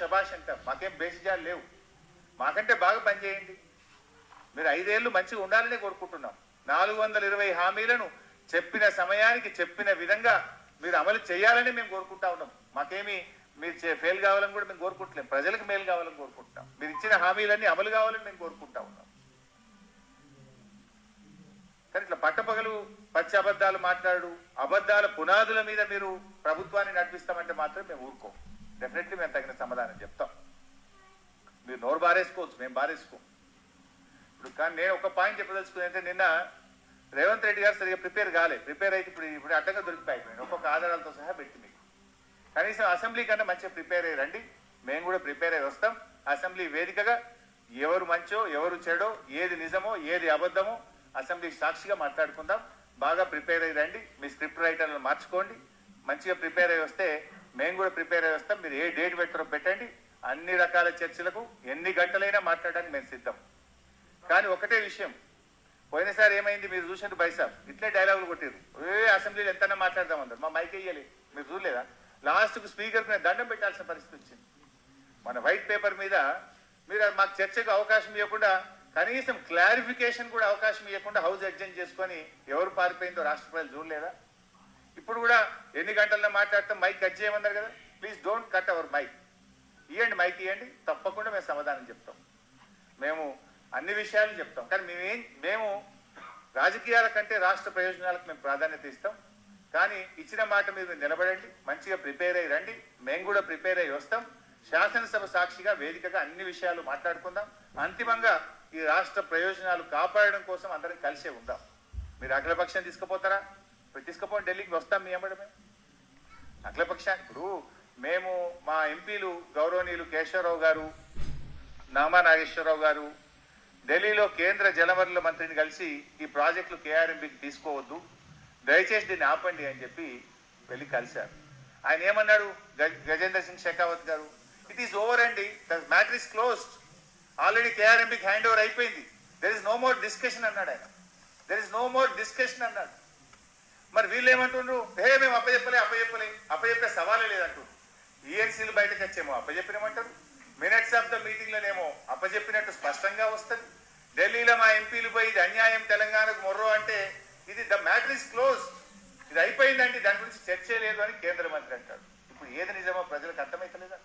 శబాష్ అంటాం. మాకేం బేసిజాలు లేవు. మాకంటే బాగా పనిచేయండి మీరు ఐదేళ్ళు మంచిగా ఉండాలని కోరుకుంటున్నాం. నాలుగు వందల ఇరవై హామీలను చెప్పిన సమయానికి చెప్పిన విధంగా మీరు అమలు చేయాలని మేము కోరుకుంటా ఉన్నాం. మాకేమి మీరు ఫెయిల్ కావాలని కూడా మేము కోరుకుంటలేం. ప్రజలకు మేలు కావాలని కోరుకుంటున్నాం. మీరు ఇచ్చిన హామీలన్నీ అమలు కావాలని మేము కోరుకుంటా ఉన్నాం. కానీ ఇట్లా పట్టపగలు పచ్చి అబద్ధాలు మాట్లాడు అబద్ధాల పునాదుల మీద మీరు ప్రభుత్వాన్ని నడిపిస్తామంటే మాత్రం మేము ఊరుకోం. డెఫినెట్లీ మేము తగిన సమాధానం చెప్తాం. మీరు నోరు బారేసుకోవచ్చు మేము బారేసుకోం. ఇప్పుడు కానీ నేను ఒక పాయింట్ చెప్పదలుచుకుని అంటే నిన్న రేవంత్ రెడ్డి గారు సరిగ్గా ప్రిపేర్ కాలే. ప్రిపేర్ అయితే ఇప్పుడు ఇప్పుడు అడ్డంగా దొరికిపోయిపోయింది ఒక్కొక్క ఆధారాలతో సహా పెట్టి మీకు. కనీసం అసెంబ్లీ కన్నా మంచిగా ప్రిపేర్ అయ్యి రండి. మేము కూడా ప్రిపేర్ అయ్యి వస్తాం. అసెంబ్లీ వేదికగా ఎవరు మంచో ఎవరు చెడో ఏది నిజమో ఏది అబద్ధమో అసెంబ్లీ సాక్షిగా మాట్లాడుకుందాం. బాగా ప్రిపేర్ అయ్యి రండి. మీ స్క్రిప్ట్ రైటర్లను మార్చుకోండి. మంచిగా ప్రిపేర్ అయ్యి వస్తే మేము కూడా ప్రిపేర్ చేస్తాం మీరు ఏ డేట్ పెట్టారో పెట్టండి. అన్ని రకాల చర్చలకు ఎన్ని గంటలైనా మాట్లాడడానికి మేము సిద్ధం. కానీ ఒకటే విషయం. పోయినసారి ఏమైంది మీరు చూసినట్టు బైసాబ్ ఇట్లే డైలాగులు కొట్టారు ఏ అసెంబ్లీలో ఎంతైనా మాట్లాడదాం అందరు మా మైక్ వేయాలి. మీరు చూడలేదా? లాస్ట్కు స్పీకర్కి నేను దండం పెట్టాల్సిన పరిస్థితి వచ్చింది. మన వైట్ పేపర్ మీద మీరు మాకు చర్చకు అవకాశం ఇవ్వకుండా కనీసం క్లారిఫికేషన్ కూడా అవకాశం ఇవ్వకుండా హౌస్ అడ్జెంట్ చేసుకొని ఎవరు పారిపోయిందో రాష్ట్ర ప్రజలు చూడలేదా? ఇప్పుడు కూడా ఎన్ని గంటల్లో మాట్లాడతాం? మైక్ కట్ చేయమన్నారు కదా. Please don't cut our mic ఇవ్వండి మైక్ ఇవ్వండి తప్పకుండా మేము సమాధానం చెప్తాం. మేము అన్ని విషయాలు చెప్తాం. కానీ మేమేం మేము రాజకీయాల కంటే రాష్ట్ర ప్రయోజనాలకు మేము ప్రాధాన్యత ఇస్తాం. కానీ ఇచ్చిన మాట మీద నిలబడండి. మంచిగా ప్రిపేర్ అయ్యి రండి. మేము కూడా ప్రిపేర్ అయ్యి వస్తాం. శాసనసభ సాక్షిగా వేదికగా అన్ని విషయాలు మాట్లాడుకుందాం. అంతిమంగా ఈ రాష్ట్ర ప్రయోజనాలు కాపాడడం కోసం అందరం కలిసే ఉందాం. మీరు అఖిలపక్షం తీసుకుపోతారా? తీసుకుపోండి ఢిల్లీకి వస్తాం మీ అమ్మడమే అఖిలపక్షానికి ఇప్పుడు మేము మా ఎంపీలు గౌరవనీయులు కేశవరావు గారు నామా నాగేశ్వరరావు గారు ఢిల్లీలో కేంద్ర జలవనరుల మంత్రిని కలిసి ఈ ప్రాజెక్టులు కేఆర్ఎంబీకి తీసుకోవద్దు. దయచేసి దీన్ని ఆపండి అని చెప్పి వెళ్ళి కలిశారు. ఆయన ఏమన్నాడు? గ- గజేంద్ర సింగ్ షెకావత్ గారు ఇట్ ఈస్ ఓవర్ అండి the matter is closed already కేఆర్ఎంబీకి hand over అయిపోయింది. There is no more discussion అన్నాడు ఆయన. There is no more discussion అన్నాడు. మరి వీళ్ళు ఏమంటుండ్రు హే మేము అప్పచెప్పలే అప్పచెప్పలే. అప్పచెప్పే సవాలే లేదంటుండ్రు ఈఎన్సీలు బయటకు వచ్చేమో అప్పచెప్పినమంటారు? మినిట్స్ ఆఫ్ ద మీటింగ్లోనేమో అప్పచెప్పినట్టు స్పష్టంగా వస్తుంది. ఢిల్లీలో మా ఎంపీలు పోయి ఇది అన్యాయం తెలంగాణకు మొర్రో అంటే ఇది ద మ్యాటర్ ఇస్ క్లోజ్. ఇది అయిపోయిందండి దాని గురించి చర్చే లేదు అని కేంద్ర మంత్రి అంటారు. ఇప్పుడు ఏది నిజమో ప్రజలకు అర్థమైతలేదా?